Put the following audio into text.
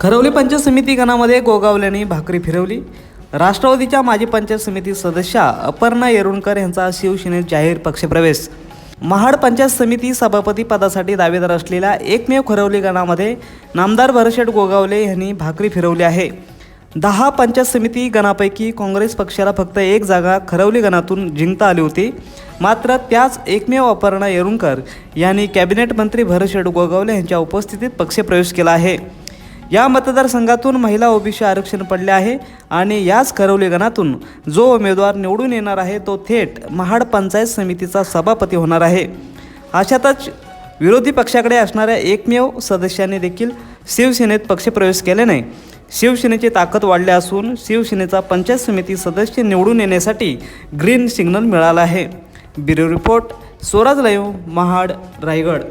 खरवली पंचायत समिती गणामध्ये गोगावल्याने भाकरी फिरवली. राष्ट्रवादीच्या माजी पंचायत समिती सदस्या अपर्णा येरुणकर यांचा शिवसेनेत जाहीर पक्षप्रवेश. महाड पंचायत समिती सभापती पदासाठी दावेदार असलेल्या एकमेव खरवली गणामध्ये नामदार भरशेठ गोगावले यांनी भाकरी फिरवली आहे. दहा पंचायत समिती गणापैकी काँग्रेस पक्षाला फक्त एक जागा खरवली गणातून जिंकता आली होती. मात्र त्याच एकमेव अपर्णा येरुणकर यांनी कॅबिनेट मंत्री भरशेठ गोगावले यांच्या उपस्थितीत पक्षप्रवेश केला आहे. या मतदारसंघातून महिला ओबीसी आरक्षण पडले आहे आणि याच खरवले गणातून जो उमेदवार निवडून येणार आहे तो थेट महाड पंचायत समितीचा सभापती होणार आहे. अशातच विरोधी पक्षाकडे असणाऱ्या एकमेव सदस्यांनी देखील शिवसेनेत पक्षप्रवेश नाही. शिवसेनेची ताकद वाढली असून शिवसेनेचा पंचायत समिती सदस्य निवडून येण्यासाठी ग्रीन सिग्नल मिळाला आहे. Bureau report Swaraj live Mahad Raigad.